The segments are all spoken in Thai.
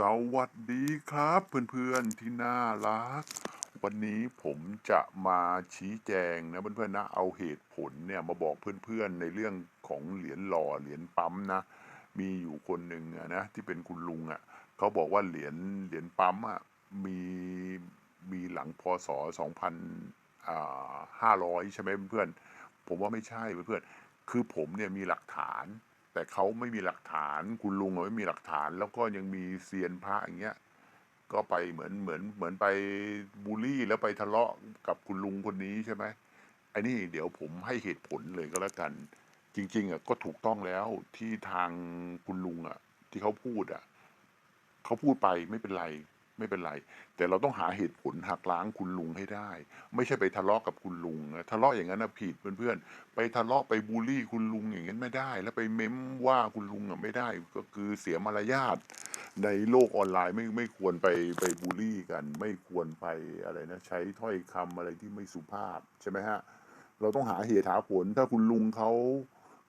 สวัสดีครับเพื่อนๆที่น่ารัก วันนี้ผมจะมาชี้แจงนะเพื่อนๆนะเอาเหตุผลเนี่ยมาบอกเพื่อนๆในเรื่องของเหรียญหล่อเหรียญปั๊มนะมีอยู่คนหนึ่งนะที่เป็นคุณลุงอะเขาบอกว่าเหรียญเหรียญปั๊มอะมีมีหลังพศสองพันห้าร้อยใช่ไหมเพื่อนๆผมว่าไม่ใช่เพื่อนๆคือผมเนี่ยมีหลักฐาน แต่เขาไม่มีหลักฐานคุณลุงอะไม่มีหลักฐาน แล้วก็ยังมีเซียนพระอย่างเงี้ยก็ไปเหมือนเหมือนเหมือนไปบูลลี่แล้วไปทะเลาะกับคุณลุงคนนี้ใช่ไหมไอ้นี่เดี๋ยวผมให้เหตุผลเลยก็แล้วกัน จริง ๆอะก็ถูกต้องแล้วที่ทางคุณลุงอะ ที่เขาพูดอะเขาพูดไปไม่เป็นไร ไม่เป็นไร แต่เราต้องหาเหตุผลหักล้างคุณลุงให้ได้ ไม่ใช่ไปทะเลาะกับคุณลุงนะทะเลาะอย่างนั้นนะผิดเพื่อนๆไปทะเลาะไปบูลลี่คุณลุงอย่างนั้นไม่ได้ แล้วไปเม้มว่าคุณลุงอะไม่ได้ ก็คือเสียมารยาทในโลกออนไลน์ไม่ไม่ควรไปไปบูลลี่กัน ไม่ควรไปอะไรนะใช้ถ้อยคำอะไรที่ไม่สุภาพใช่ไหมฮะเราต้องหาเหตุหาผล ถ้าคุณลุงเขา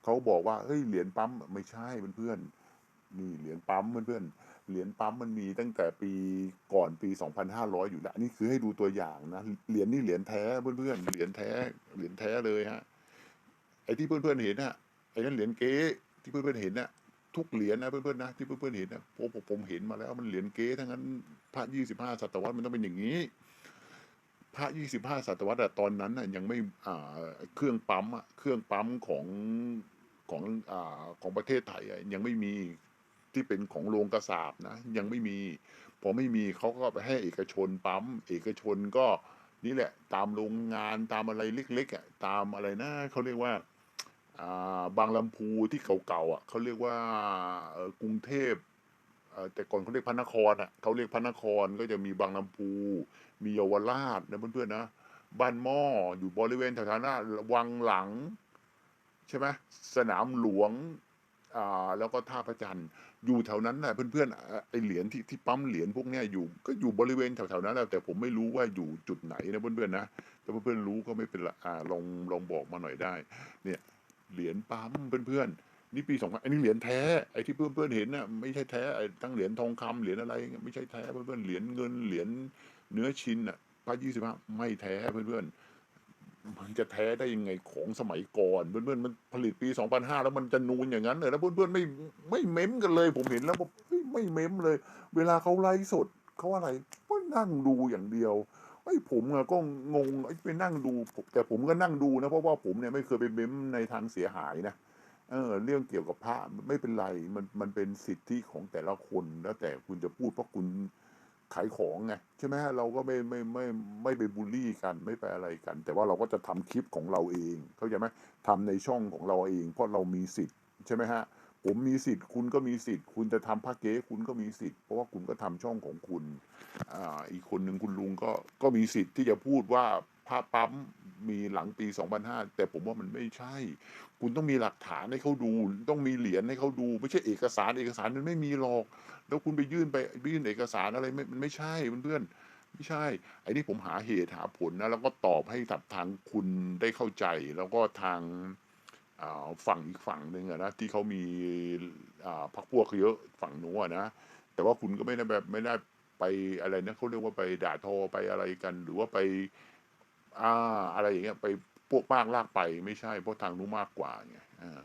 เขาบอกว่าเฮ้ยเหรียญปั๊มไม่ใช่เพื่อนๆนี่เหรียญปั๊มเพื่อนๆ เหรียญปั๊มมันมีตั้งแต่ปีก่อนปี 2500 อยู่แล้วนี่คือให้ดูตัวอย่างนะเหรียญนี่เหรียญแท้เพื่อนๆเหรียญแท้เหรียญแท้เลยฮะไอ้ที่เพื่อนๆเห็นน่ะไอ้นั่นเหรียญเก๊ที่เพื่อนๆเห็นน่ะทุกเหรียญนะเพื่อนๆนะที่เพื่อนๆเห็นนะผมผมเห็นมาแล้วมันเหรียญเก๊ทั้งนั้นพระยี่สิบห้าศตวรรษมันต้องเป็นอย่างนี้ พระยี่สิบห้าศตวรรษอะตอนนั้นน่ะยังไม่อ่าเครื่องปั๊มอะเครื่องปั๊มของของอ่าของประเทศไทยยังไม่มี ที่เป็นของโรงกระสาบนะ ยังไม่มี พอไม่มีเขาก็ไปให้เอกชนปั๊ม เอกชนก็นี่แหละ ตามโรงงานตามอะไรเล็กๆอะตามอะไรนะเขาเรียกว่าบางลำพูที่เก่าๆอะเขาเรียกว่ากรุงเทพแต่ก่อนเขาเรียกพระนครอะเขาเรียกพระนครก็จะมีบางลำพู มีเยาวราชนะเพื่อนๆนะบ้านหม้ออยู่บริเวณแถวๆนั้นวังหลัง ใช่ไหมสนามหลวง แล้วก็ท่าพระจันทร์อยู่แถวนั้นนะเพื่อนๆไอเหรียญที่ที่ปั๊มเหรียญพวกเนี้ยอยู่ก็อยู่บริเวณแถวๆนั้นแหละแต่ผมไม่รู้ว่าอยู่จุดไหนนะเพื่อนๆนะถ้าเพื่อนๆรู้ก็ไม่เป็นไรลองลองบอกมาหน่อยได้ เนี่ยเหรียญปั๊มเพื่อนๆนี่ปีสองพันอันนี้เหรียญแท้ไอ้ที่เพื่อนๆเห็นน่ะไม่ใช่แท้ไอ้ตั้งเหรียญทองคำเหรียญอะไรไม่ใช่แท้เพื่อนๆเหรียญเงินเหรียญเนื้อชิ้นอะพระยี่สิบห้าไม่แท้เพื่อนๆ มันจะแท้ได้ยังไงของสมัยก่อนเพื่อนๆมันผลิตปีสองพันห้าแล้วมันจะนูนอย่างนั้นเลยแล้วเพื่อนๆไม่ไม่เม้มกันเลย ผมเห็นแล้วบอกเฮ้ยไม่เม้มเลย เวลาเขาไลฟ์สดเขาอะไรก็นั่งดูอย่างเดียวไอ้ผมอะก็งงไอ้ไปนั่งดู แต่ผมก็นั่งดูนะเพราะว่าผมเนี่ยไม่เคยไปเม้มในทางเสียหายนะเออเรื่องเกี่ยวกับพระไม่เป็นไรมันมันเป็นสิทธิของแต่ละคนแล้วแต่คุณจะพูดเพราะคุณ ขายของไงใช่ไหมฮะเราก็ไม่ไม่ไม่ไม่ไปบูลลี่กันไม่ไปอะไรกัน แต่ว่าเราก็จะทำคลิปของเราเองเข้าใจไหมทำในช่องของเราเอง เพราะเรามีสิทธิ์ใช่ไหมฮะผมมีสิทธิ์คุณก็มีสิทธิ์ คุณจะทำพระเก๊คุณก็มีสิทธิ์ เพราะว่าคุณก็ทำช่องของคุณอ่าอีกคนหนึ่งคุณลุงก็ก็มีสิทธิ์ที่จะพูดว่า ผ้าปั๊มมีหลังปี 2005 แต่ผมว่ามันไม่ใช่ คุณต้องมีหลักฐานให้เขาดู ต้องมีเหรียญให้เขาดู ไม่ใช่เอกสารเอกสารมันไม่มีหรอก แล้วคุณไปยื่นไปยื่นเอกสารอะไรมันไม่ใช่เพื่อนไม่ใช่ ไอ้นี่ผมหาเหตุหาผลนะแล้วก็ตอบให้กับทางคุณได้เข้าใจ แล้วก็ทางฝั่งอีกฝั่งหนึ่งนะที่เขามีอ่าพักพวกเยอะฝั่งนู้นนะ แต่ว่าคุณก็ไม่ได้แบบไม่ได้ไปอะไรนะเขาเรียกว่าไปด่าทอไปอะไรกัน หรือว่าไป อ่าอะไรอย่างเงี้ยไปพวกมากลากไปไม่ใช่เพราะทางนู้มากกว่าไงอ่า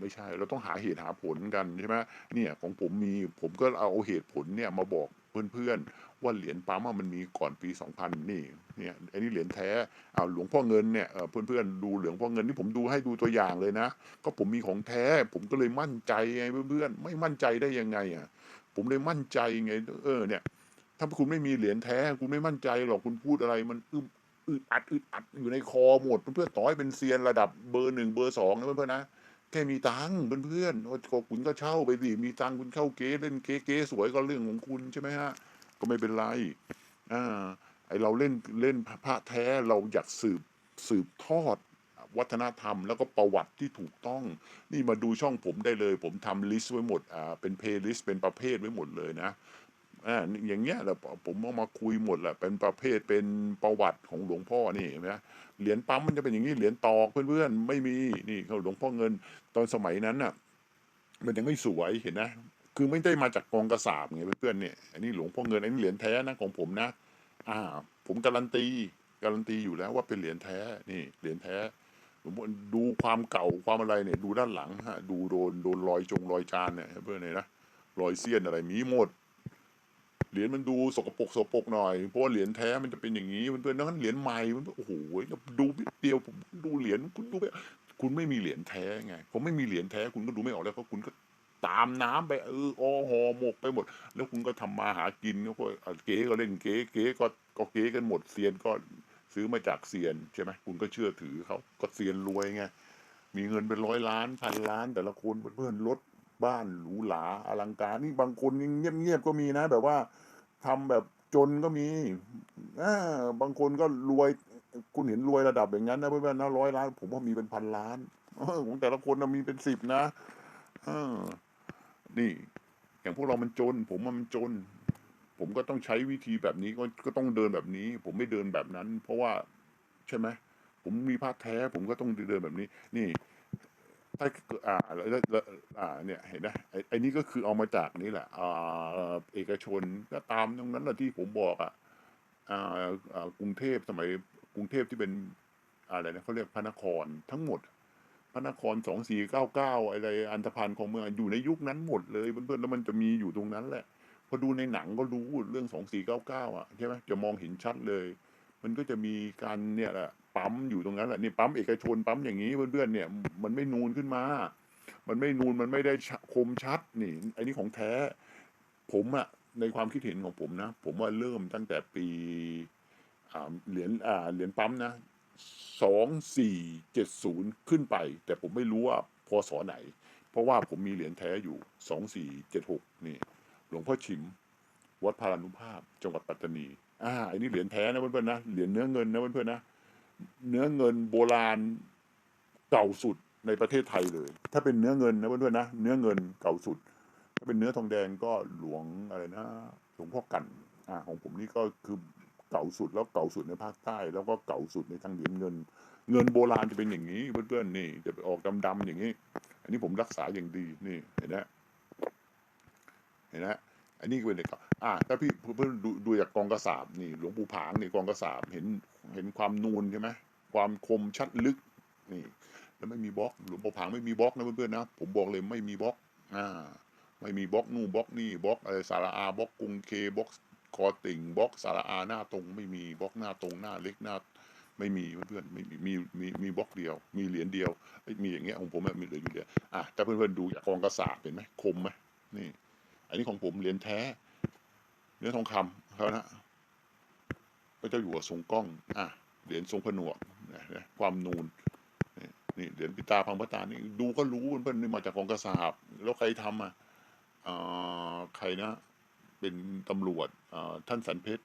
ไม่ใช่เราต้องหาเหตุหาผลกันใช่ไหมเนี่ยของผมมีผมก็เอาเหตุผลเนี่ยมาบอกเพื่อนๆว่าเหรียญปั๊มมันมีก่อนปี 2000 นี่เนี่ยอันนี้เหรียญแท้เอาหลวงพ่อเงินเนี่ยเอ่อเพื่อนๆดูหลวงพ่อเงินนี่ผมดูให้ดูตัวอย่างเลยนะ ก็ผมมีของแท้ ผมก็เลยมั่นใจไงเพื่อนๆไม่มั่นใจได้ยังไงอะผมเลยมั่นใจไงเออเนี่ยถ้าคุณไม่มีเหรียญแท้ คุณไม่มั่นใจหรอกคุณพูดอะไรมันอึม อึดอัดอึดอัดอยู่ในคอหมดเพื่อนๆต่อให้เป็นเซียนระดับเบอร์หนึ่งเบอร์สองนะเพื่อนๆนะแค่มีตังค์เพื่อนๆว่าคุณก็เช่าไปดิมีตังค์คุณเข้าเก๊เล่นเก๊เก๊สวยก็เรื่องของคุณใช่ไหมฮะ ก็ไม่เป็นไรอ่าไอเราเล่นเล่นพระแท้เราอยากสืบสืบทอดวัฒนธรรมแล้วก็ประวัติที่ถูกต้อง นี่มาดูช่องผมได้เลย ผมทำลิสต์ไว้หมดอ่าเป็นเพลย์ลิสต์เป็นประเภทไว้หมดเลยนะ อ่าอย่างเงี้ยแหละผมเอามาคุยหมดแหละเป็นประเภทเป็นประวัติของหลวงพ่อนี่เห็นไหมเหรียญปั๊มมันจะเป็นอย่างนี้เหรียญตอกเพื่อนๆไม่มีนี่เขาหลวงพ่อเงิน ตอนสมัยนั้นน่ะ มันยังไม่สวยเห็นนะคือไม่ได้มาจากกองกระสาบไงเพื่อนๆเนี่ยอันนี้หลวงพ่อเงินอันนี้เหรียญแท้นะของผมนะ อ่า ผมการันตีการันตีอยู่แล้วว่าเป็นเหรียญแท้นี่เหรียญแท้หลวงพ่อดูความเก่าความอะไรเนี่ย ดูด้านหลังฮะดูโดนโดนรอยจงรอยจานเนี่ยเพื่อนเนี่ยนะรอยเสี้ยนอะไรมีหมด เหรียญมันดูสกปรกสกปรกหน่อยเพราะว่าเหรียญแท้มันจะเป็นอย่างนี้เพื่อนๆนั้นเหรียญใหม่มันโอ้โหดูนิดเดียวผมดูเหรียญคุณดูไปคุณไม่มีเหรียญแท้ไงผมไม่มีเหรียญแท้คุณก็ดูไม่ออกแล้วเพราะคุณก็ตามน้ำไปเอออหอหมกไปหมด แล้วคุณก็ทำมาหากินก็อะเก๋ก็เล่นเก๋เก๋ก็ก็เก๋กันหมดเซียนก็ซื้อมาจากเซียนใช่ไหมคุณก็เชื่อถือเขาก็เซียนรวยไงมีเงินเป็นร้อยล้านพันล้าน แต่ละคนเพื่อนๆรถ บ้านหรูหราอลังการนี่บางคนยังเงียบๆก็มีนะ แบบว่าทำแบบจนก็มีอบางคนก็รวย คุณเห็นรวยระดับอย่างนั้นนะเพื่อนๆนะร้อยล้าน ผมว่ามีเป็นพันล้านอของแต่ละคนนะมีเป็นสิบนะอนี่ อย่างพวกเรามันจน ผมว่ามันจน ผมก็ต้องใช้วิธีแบบนี้ก็ก็ต้องเดินแบบนี้ ผมไม่เดินแบบนั้น เพราะว่าใช่ไหมผมมีผ้าแท้ ผมก็ต้องเดินแบบนี้ นี่ ถ้าอ่าแล้วอ่าเนี่ยเห็นไหมไอ้ไอ้นี่ก็คือเอามาจากนี่แหละอ่าเอกชนก็ตามตรงนั้นแหละที่ผมบอกอะอ่าอ่ากรุงเทพสมัยกรุงเทพที่เป็นอะไรนะเขาเรียกพระนครทั้งหมด พระนครสองสี่เก้าเก้าอะไรอันธพาลของเมืองอยู่ในยุคนั้นหมดเลยเพื่อนๆแล้วมันจะมีอยู่ตรงนั้นแหละพอดูในหนังก็รู้เรื่องสองสี่เก้าเก้าอะใช่ไหมจะมองเห็นชัดเลย มันก็จะมีการเนี่ยแหละปั๊มอยู่ตรงนั้นแหละนี่ปั๊มเอกชนปั๊มอย่างนี้เพื่อนๆเนี่ย มันไม่นูนขึ้นมา มันไม่นูนมันไม่ได้คมชัดนี่ไอ้นี่ของแท้ ผมอะในความคิดเห็นของผมนะ ผมว่าเริ่มตั้งแต่ปีเหรียญเหรียญปั๊มนะสองสี่เจ็ดศูนย์ขึ้นไป แต่ผมไม่รู้ว่าพศไหน เพราะว่าผมมีเหรียญแท้อยู่สองสี่เจ็ดหกนี่ หลวงพ่อชิม วัดพารานุภาพ จังหวัดปัตตานีอ่าอันนี้เหรียญแท้นะเพื่อนๆนะเหรียญเนื้อเงินนะเพื่อนๆนะ เนื้อเงินโบราณเก่าสุดในประเทศไทยเลย ถ้าเป็นเนื้อเงินนะเพื่อนๆนะ เนื้อเงินเก่าสุด ถ้าเป็นเนื้อทองแดงก็หลวงอะไรนะ หลวงพ่อกัน อ่า ของผมนี่ก็คือเก่าสุดแล้วเก่าสุดในภาคใต้ แล้วก็เก่าสุดในทางเหรียญเงิน เงินโบราณจะเป็นอย่างนี้ เพื่อนๆนี่ จะไปออกดำๆอย่างนี้ อันนี้ผมรักษาอย่างดีนี่เห็นไหมเห็นไหมอันนี้ก็เป็นเด็กอ่าถ้าพี่เพื่อนดูดูจากกองกระสาบนี่ หลวงปู่ผางนี่กองกระสาบเห็น เห็นความนูนใช่ไหมความคมชัดลึกนี่แล้วไม่มีบล็อกหลวงปู่ผางไม่มีบล็อกนะเพื่อนๆนะผมบอกเลยไม่มีบล็อกอ่าไม่มีบล็อกนู่นบล็อกนี่บล็อกอะไรสาระอาบล็อกกรุงเคบล็อกคอติ่งบล็อกสาระอาหน้าตรง ไม่มีบล็อกหน้าตรงหน้าเล็กหน้าไม่มีเพื่อนๆไม่มีมีมีมีบล็อกเดียว มีเหรียญเดียวมีอย่างเงี้ยของผมมีเหรียญอยู่เดียวอะถ้าเพื่อนๆดูจากกองกระสาบเห็นไหมคมไหมนี่ อันนี้ของผมเหรียญแท้เนื้อทองคำเขานะ พระเจ้าอยู่หัวทรงกล้องอะเหรียญทรงผนวกนะนะความนูนนี่นี่เหรียญปิตาพังพระตานี่ดูก็รู้เพื่อนๆนี่มาจากกองกระสาบแล้วใครทำอะอ่าใครนะเป็นตำรวจอ่าท่านสันเพชร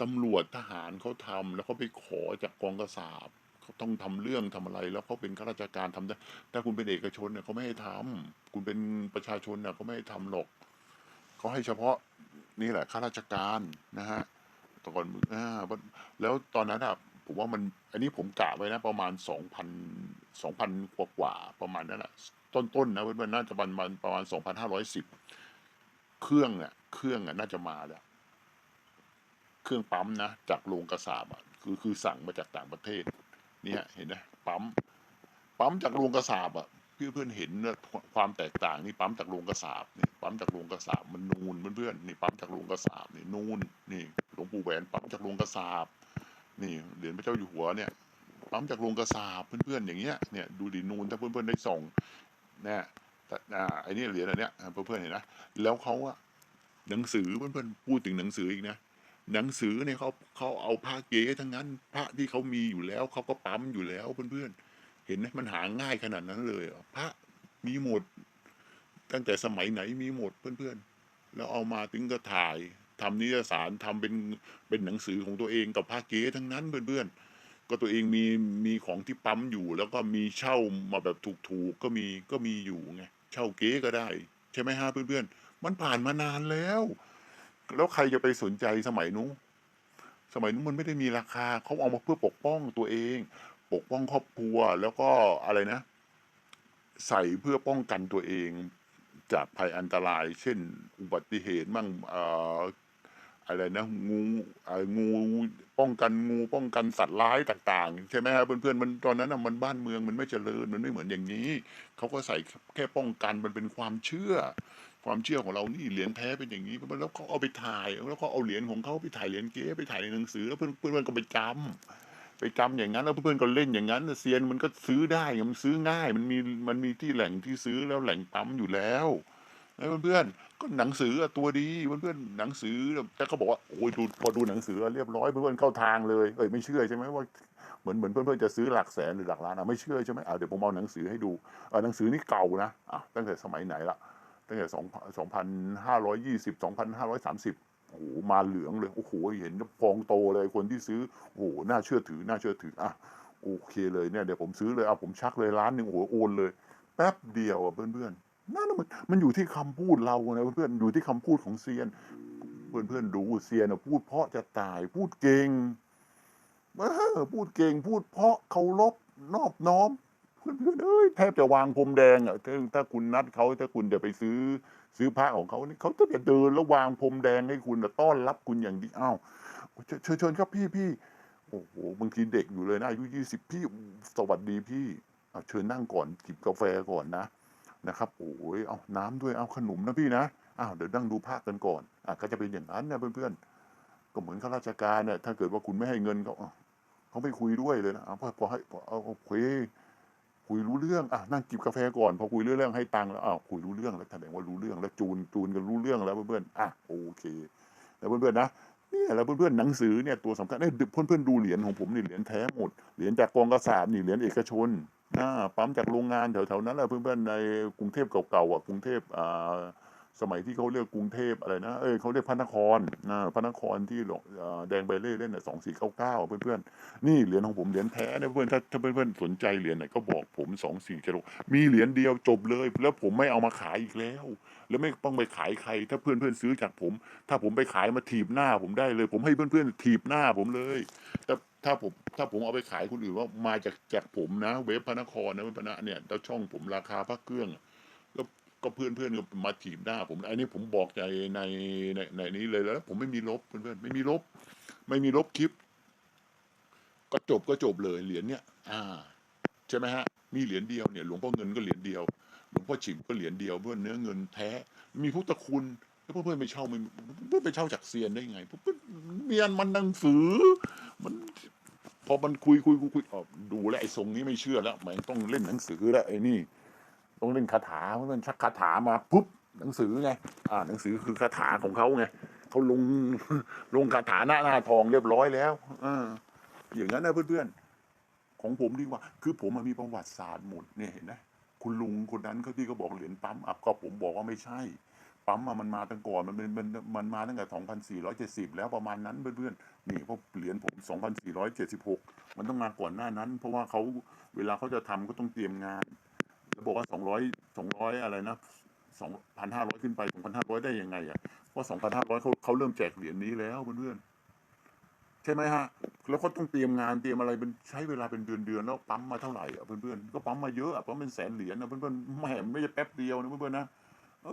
ตำรวจทหารเขาทำแล้วเขาไปขอจากกองกษาบเขาต้องทำเรื่องทำอะไร แล้วเขาเป็นข้าราชการทำได้ถ้าคุณเป็นเอกชนเนี่ยเขาไม่ให้ทำคุณเป็นประชาชนเนี่ยเขาไม่ให้ทำหรอกเขาให้เฉพาะนี่แหละข้าราชการนะฮะ ตอนอ่าแล้วตอนนั้นอะผมว่ามัน อันนี้ผมกะไว้นะ ประมาณสองพันสองพันกว่ากว่าประมาณนั้นแหละต้นๆนะเพื่อนๆน่าจะประมาณประมาณสองพันห้าร้อยสิบเครื่องอะ เครื่องอะน่าจะมาแล้วเครื่องปั๊มนะจากโรงกระสาบอะคือคือสั่งมาจากต่างประเทศ เนี่ยเห็นไหมปั๊มปั๊มจากโรงกระสาบอะ เพื่อนเพื่อนเห็นนะความแตกต่างนี่ปั๊มจากโรงกระสาบนี่ปั๊มจากโรงกระสาบมันนูนเพื่อนๆนี่ปั๊มจากโรงกระสาบนี่นูนนี่หลวงปู่แหวนปั๊มจากโรงกระสาบนี่เหรียญพระเจ้าอยู่หัวเนี่ยปั๊มจากโรงกระสาบเพื่อนๆอย่างเงี้ยเนี่ยดูดินูนถ้าเพื่อนๆได้ส่งเนี่ยแต่อ่าไอ้นี่เหรียญอันเนี้ยอ่าเพื่อนๆเห็นนะแล้วเขาอะหนังสือเพื่อนๆพูดถึงหนังสืออีกนะหนังสือเนี่ยเขาเขาเอาพระเก๋ทั้งนั้น พระที่เขามีอยู่แล้วเขาก็ปั๊มอยู่แล้วเพื่อนๆ เห็นไหมมันหาง่ายขนาดนั้นเลยพระมีหมด ตั้งแต่สมัยไหนมีหมดเพื่อนๆ แล้วเอามาถึงก็ถ่ายทำนิตยสารทำเป็นเป็นหนังสือของตัวเองกับพระเก๋ทั้งนั้นเพื่อนๆ ก็ตัวเองมีมีของที่ปั๊มอยู่ แล้วก็มีเช่ามาแบบถูกๆก็มีก็มีอยู่ไงเช่าเก๋ก็ได้ ใช่ไหมฮะเพื่อนๆ มันผ่านมานานแล้ว แล้วใครจะไปสนใจสมัยนู้นสมัยนู้นมันไม่ได้มีราคาเขาเอามาเพื่อปกป้องตัวเอง ปกป้องครอบครัวแล้วก็อะไรนะ ใส่เพื่อป้องกันตัวเองจากภัยอันตราย เช่น อุบัติเหตุมั่งเอ่ออะไรนะงูงูป้องกันงูป้องกันสัตว์ร้ายต่าง ๆ ใช่ไหมครับเพื่อนๆมันตอนนั้นน่ะมันบ้านเมืองมันไม่เจริญมันไม่เหมือนอย่างนี้เขาก็ใส่แค่ป้องกันมันเป็นความเชื่อ ความเชื่อของเรานี่เหรียญแท้เป็นอย่างนี้แล้วเขาเอาไปถ่ายแล้วเขาเอาเหรียญของเขาไปถ่ายเหรียญเก๊ไปถ่ายในหนังสือแล้วเพื่อนๆก็ไปจำไป จำอย่างนั้นแล้วเพื่อนๆก็เล่นอย่างนั้นเซียนมันก็ซื้อได้มันซื้อง่าย มันมีมันมีที่แหล่งที่ซื้อแล้วแหล่งปั๊มอยู่แล้วเพื่อนๆก็หนังสือตัวดีเพื่อนๆหนังสือแต่เขาบอกว่าโอ้ยดูพอดูหนังสือเรียบร้อยเพื่อนๆเข้าทางเลยเอ้ยไม่เชื่อใช่ไหมว่าเหมือนเหมือนเพื่อนๆจะซื้อหลักแสนหรือหลักล้านอะไม่เชื่อใช่ไหมอะเดี๋ยวผมเอาหนังสือให้ดูอะหนังสือนี่เก่านะอะตั้งแต่สมัยไหนละตั้งแต่สองสองพันห้าร้อยยี่สิบสองพันห้าร้อยสามสิบ โอ้โหมาเหลืองเลย โอ้โห เห็นฟองโตเลยคนที่ซื้อ โอ้โห น่าเชื่อถือ น่าเชื่อถือ อะ โอเคเลยเนี่ย เดี๋ยวผมซื้อเลย เอาผมชักเลยล้านหนึ่งโอ้โห โอนเลย แป๊บเดียวอะเพื่อนๆ นั่นน่ะมันมันอยู่ที่คำพูดเรานะเพื่อนๆ อยู่ที่คำพูดของเซียน เพื่อนๆ ดูเซียนอะพูดเพราะจะตาย พูดเก่งเออพูดเก่ง พูดเพราะเคารพ นอบน้อม เพื่อนๆ เอ้ย แทบจะวางพรมแดงอะ ถ้าถ้าคุณนัดเขาถ้าคุณจะไปซื้อ ซื้อพระของเขานี่เขาจะเดินแล้ววางพรมแดงให้คุณต้อนรับคุณอย่างดีอ้าวเชิญเชิญครับพี่พี่โอ้โหบางทีเด็กอยู่เลยนะอายุยี่สิบพี่สวัสดีพี่เอาเชิญนั่งก่อนจิบกาแฟก่อนนะนะครับโอ้ยเอาน้ำด้วยเอาขนมนะพี่นะอ้าวเดี๋ยวนั่งดูพระกันก่อนอะก็จะเป็นอย่างนั้นนะเพื่อนๆก็เหมือนข้าราชการเนี่ยถ้าเกิดว่าคุณไม่ให้เงินเขาเขาไม่คุยด้วยเลยนะเอาพอพอให้พอเอาโอเค คุยรู้เรื่องอะนั่งจิบกาแฟก่อนพอคุยเรื่องให้ตังค์แล้วอ้าวคุยรู้เรื่องแล้วแสดงว่ารู้เรื่องแล้วจูนจูนกันรู้เรื่องแล้วเพื่อนๆอะโอเค แล้วเพื่อนๆนะเนี่ยแล้วเพื่อนๆหนังสือเนี่ยตัวสำคัญเนี่ยเพื่อนๆดูเหรียญของผมนี่เหรียญแท้หมดเหรียญจากกองกระสาบนี่เหรียญเอกชนอ่าปั๊มจากโรงงานแถวๆนั้นแหละเพื่อนๆในกรุงเทพเก่าๆอะกรุงเทพอ่า สมัยที่เขาเรียกกรุงเทพอะไรนะ เอ้ยเขาเรียกพระนครนะพระนครที่หลวงแดงใบเล่เล่นน่ะสองสี่เก้าเก้าเพื่อนๆ นี่เหรียญของผมเหรียญแท้นะเพื่อนถ้าถ้าเพื่อนๆสนใจเหรียญไหนก็บอกผมสองสี่กิโลมีเหรียญเดียวจบเลย แล้วผมไม่เอามาขายอีกแล้ว แล้วไม่ต้องไปขายใคร ถ้าเพื่อนเพื่อนๆซื้อจากผม ถ้าผมไปขายมาถีบหน้าผมได้เลย ผมให้เพื่อนเพื่อนๆถีบหน้าผมเลยแต่ถ้าผมถ้าผมเอาไปขายคนอื่นว่ามาจากจากผมนะ เว็บพระนครนะเว็บพระนะเนี่ยแล้วช่องผมราคาพระเครื่องแล้ว ก็เพื่อนเพื่อนก็มาถีบหน้า ผมอันนี้ผมบอกใจในในในนี้เลยแล้ว ผมไม่มีลบเพื่อนเพื่อนๆไม่มีลบ ไม่มีลบคลิป ก็จบก็จบเลยเหรียญเนี่ย อ่าใช่ไหมฮะมีเหรียญเดียวเนี่ยหลวงพ่อเงินก็เหรียญเดียวหลวงพ่อฉิมก็เหรียญเดียวเพื่อนเนื้อเงินแท้ มีพุทธคุณแล้วเพื่อนๆไปเช่าไม่เพื่อนไปเช่าจากเซียนได้ไงเพื่อนเมียนมันหนังสือ มันพอมันคุยคุยคุยคุยอ๋อดูแลไอ้ทรงนี้ไม่เชื่อแล้วแมันต้องเล่นหนังสือแล้วไอ้นี่ ต้องเล่นคาถาเพื่อนชักคาถามาปุ๊บหนังสือไงอ่าหนังสือคือคาถาของเขาไงเขาลงลงคาถาหน้าหน้าทองเรียบร้อยแล้วอ่าอย่างนั้นนะเพื่อนๆ ของผมดีกว่า คือผมมันมีประวัติศาสตร์หมดเนี่ยเห็นไหมคุณลุงคนนั้นเขาที่เขาบอกเหรียญปั๊มอะก็ผมบอกว่าไม่ใช่ ปั๊มมันมาตั้งก่อนมันเป็นมันมันมาตั้งแต่สองพันสี่ร้อยเจ็ดสิบแล้วประมาณนั้นเพื่อนๆนี่เพราะเหรียญผมสองพันสี่ร้อยเจ็ดสิบหกมันต้องมาก่อนหน้านั้น เพราะว่าเขาเวลาเขาจะทำก็ต้องเตรียมงาน บอกว่าสองร้อยสองร้อยอะไรนะสองพันห้าร้อยขึ้นไปสองพันห้าร้อยได้ยังไงอะเพราะสองพันห้าร้อยเขาเขาเริ่มแจกเหรียญนี้แล้วเพื่อนๆใช่ไหมฮะ แล้วก็ต้องเตรียมงานเตรียมอะไรเป็นใช้เวลาเป็นเดือนเดือนแล้วปั๊มมาเท่าไหร่อะเพื่อนๆก็ปั๊มมาเยอะอะปั๊มเป็นแสนเหรียญนะเพื่อนๆแหมไม่ใช่แป๊บเดียวนะเพื่อนๆนะเอ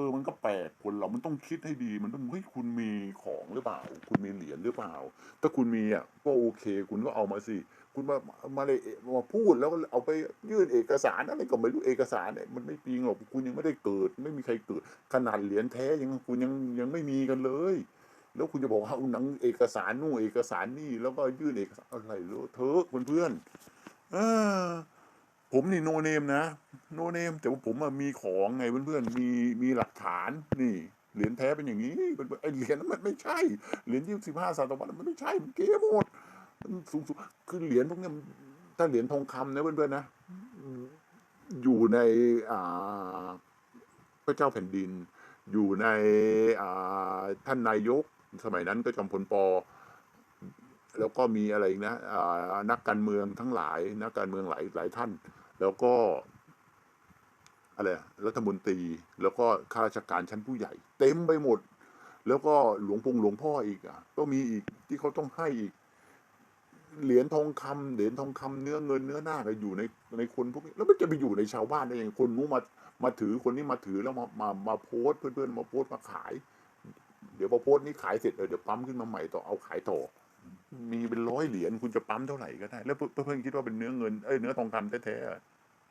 อ มันก็แปลกคนเรา มันต้องคิดให้ดี มันต้อง เฮ้ย คุณมีของหรือเปล่า คุณมีเหรียญหรือเปล่า ถ้าคุณมีอะ ก็โอเค คุณก็เอามาสิ คุณมามาเลยมาพูดแล้วก็เอาไปยื่นเอกสารอะไรก็ไม่รู้เอกสารเนี่ยมันไม่จริงหรอกคุณยังไม่ได้เกิด ไม่มีใครเกิด ขนาดเหรียญแท้ยังคุณยังยังไม่มีกันเลย แล้วคุณจะบอกว่าเอาหนังเอกสารนู่นเอกสารนี่แล้วก็ยื่นเอกสารอะไรเลอะเทอะเพื่อนๆอผมนี่โนเนมนะโนเนม แต่ว่าผมมีของไงเพื่อนๆมีมีหลักฐานนี่เหรียญแท้เป็นอย่างนี้เป็นไอเหรียญนั้นมันไม่ใช่เหรียญยี่สิบห้าศตวรรษมันไม่ใช่มันเก๋หมด สูงสุดคือเหรียญพวกนี้ถ้าเหรียญทองคำนะเพื่อนๆนะอยู่ในอ่าพระเจ้าแผ่นดิน อยู่ในอ่าท่านนายกสมัยนั้นก็จอมพลปอแล้วก็มีอะไรนะอ่านักการเมืองทั้งหลาย นักการเมืองหลายหลายท่าน แล้วก็อะไรรัฐมนตรี แล้วก็ข้าราชการชั้นผู้ใหญ่ เต็มไปหมด แล้วก็หลวงพงหลวงพ่ออีกอะก็มีอีกที่เขาต้องให้อีก เหรียญทองคำเหรียญทองคำเนื้อเงินเนื้อหน้าก็อยู่ในในคนพวกนี้แล้วมันจะไปอยู่ในชาวบ้านได้ยังไงคนรู้มามาถือคนนี้มาถือแล้วมามามาโพสต์เพื่อนๆมาโพสต์มาขาย เดี๋ยวพอโพสต์นี้ขายเสร็จเออเดี๋ยวปั๊มขึ้นมาใหม่ต่อเอาขายต่อมีเป็นร้อยเหรียญคุณจะปั๊มเท่าไหร่ก็ได้ แล้วเพื่อนๆคิดว่าเป็นเนื้อเงินเอ้ยเนื้อทองคำแท้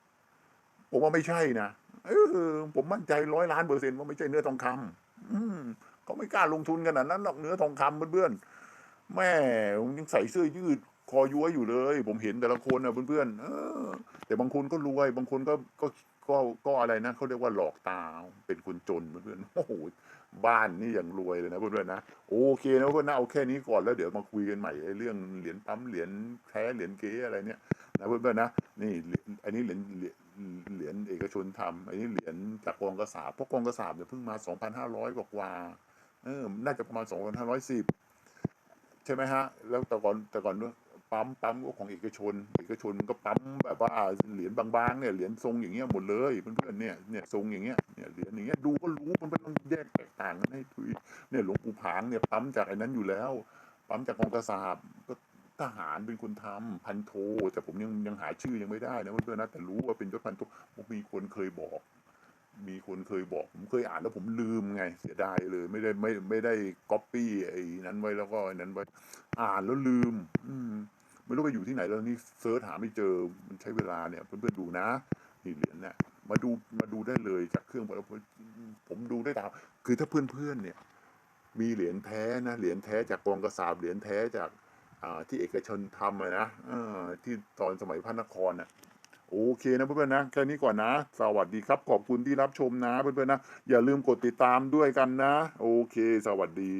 ๆผมว่าไม่ใช่นะเออผมมั่นใจร้อยล้านเปอร์เซ็นต์ว่าไม่ใช่เนื้อทองคำอืมเขาไม่กล้าลงทุนขนาดนั้นหรอกเนื้อทองคำเพื่อนๆแม่ผมยังใส่เสื้อยืด คอย้วยอยู่เลย ผมเห็นแต่ละคนนะเพื่อนๆเออ แต่บางคนก็รวย บางคนก็ก็ก็ก็อะไรนะเขาเรียกว่าหลอกตาเป็นคนจนเพื่อนๆโอ้โหบ้านนี่อย่างรวยเลยนะเพื่อนๆนะโอเคนะเพื่อนนะเอาแค่นี้ก่อนแล้วเดี๋ยวมาคุยกันใหม่ไอ้เรื่องเหรียญปั๊มเหรียญแท้เหรียญเก๊อะไรเนี่ยนะเพื่อนๆนะนี่อันนี้เหรียญเหรียญเอกชนทำอันนี้เหรียญจากกองกระสาบเพราะกองกระสาบเนี่ยเพิ่งมา 2,500 กว่ากว่าเออน่าจะประมาณ 2,510 ใช่ไหมฮะ แล้วแต่ก่อนแต่ก่อนด้วย ปั๊มปั๊มก็ของเอกชน เอกชนมันก็ปั๊มแบบว่าเหรียญบางๆเนี่ยเหรียญทรงอย่างเงี้ยหมดเลยเพื่อนๆเนี่ยเนี่ยทรงอย่างเงี้ยเนี่ยเหรียญอย่างเงี้ยดูก็รู้มันไม่ต้องแยกแตกต่างกันให้ทุยเนี่ยหลวงปู่ผางเนี่ยปั๊มจากไอ้นั้นอยู่แล้ว ปั๊มจากกองกระสาบก็ทหารเป็นคนทำพันโท แต่ผมยังยังหาชื่อยังไม่ได้นะเพื่อนๆนะแต่รู้ว่าเป็นยศพันโทมีคนเคยบอก มีคนเคยบอก ผมเคยอ่านแล้วผมลืมไงเสียดายเลย ไม่ได้ไม่ไม่ได้ก๊อปปี้ไอ้นั้นไว้แล้วก็ไอ้นั้นไว้ อ่านแล้วลืม อืม ไม่รู้ไปอยู่ที่ไหนแล้วนี่เซิร์ชหาไม่เจอมันใช้เวลาเนี่ยเพื่อนๆดูนะนี่เหรียญเนี่ยมาดูมาดูได้เลยจากเครื่องผมดูได้ตามคือถ้าเพื่อนๆเนี่ยมีเหรียญแท้นะเหรียญแท้จากกองกระสาบเหรียญแท้จากที่เอกชนทำนะที่ตอนสมัยพระนครน่ะโอเคนะเพื่อนๆนะแค่นี้ก่อนนะ สวัสดีครับ ขอบคุณที่รับชมนะเพื่อนๆนะ อย่าลืมกดติดตามด้วยกันนะ โอเค สวัสดี